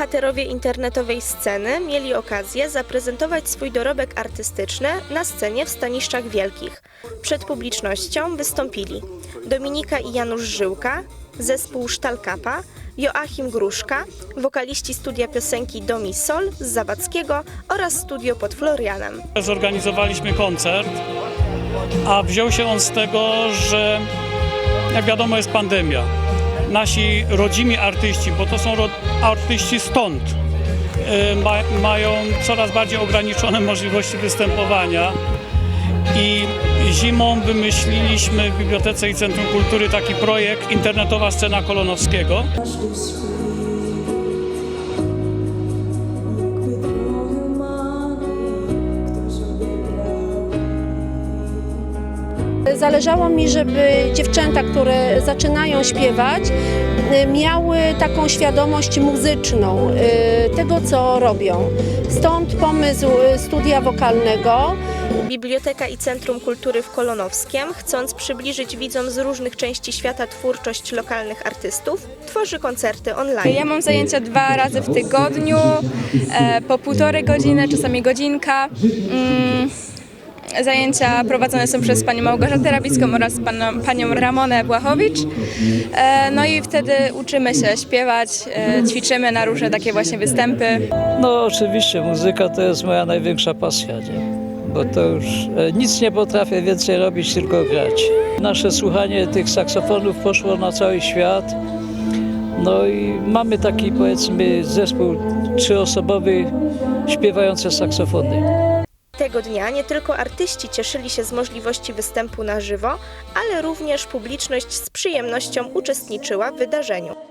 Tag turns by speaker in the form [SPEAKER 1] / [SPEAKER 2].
[SPEAKER 1] Bohaterowie internetowej sceny mieli okazję zaprezentować swój dorobek artystyczny na scenie w Staniszczach Wielkich. Przed publicznością wystąpili Dominika i Janusz Żyłka, zespół Sztalkapa, Joachim Gruszka, wokaliści studia piosenki Domi Sol z Zawadzkiego oraz studio pod Florianem.
[SPEAKER 2] Zorganizowaliśmy koncert, a wziął się on z tego, że jak wiadomo jest pandemia. Nasi rodzimi artyści, bo to są artyści stąd, y, ma, mają coraz bardziej ograniczone możliwości występowania. I zimą wymyśliliśmy w Bibliotece i Centrum Kultury taki projekt Internetowa Scena Kolonowskiego.
[SPEAKER 3] Zależało mi, żeby dziewczęta, które zaczynają śpiewać, y, miały taką świadomość muzyczną y, tego, co robią. Stąd pomysł y, studia wokalnego.
[SPEAKER 1] Biblioteka i Centrum Kultury w Kolonowskiem, chcąc przybliżyć widzom z różnych części świata twórczość lokalnych artystów, tworzy koncerty online.
[SPEAKER 4] Ja mam zajęcia dwa razy w tygodniu, e, po półtorej godziny, czasami godzinka. Zajęcia prowadzone są przez panią Małgorzatę Rabicką oraz panią Ramonę Błachowicz. E, No i wtedy uczymy się śpiewać, e, ćwiczymy na różne takie właśnie występy.
[SPEAKER 5] No oczywiście, muzyka to jest moja największa pasja, nie? bo to już e, nic nie potrafię więcej robić, tylko grać. Nasze słuchanie tych saksofonów poszło na cały świat. No i mamy taki powiedzmy zespół trzyosobowy śpiewający saksofony.
[SPEAKER 1] Tego dnia nie tylko artyści cieszyli się z możliwości występu na żywo, ale również publiczność z przyjemnością uczestniczyła w wydarzeniu.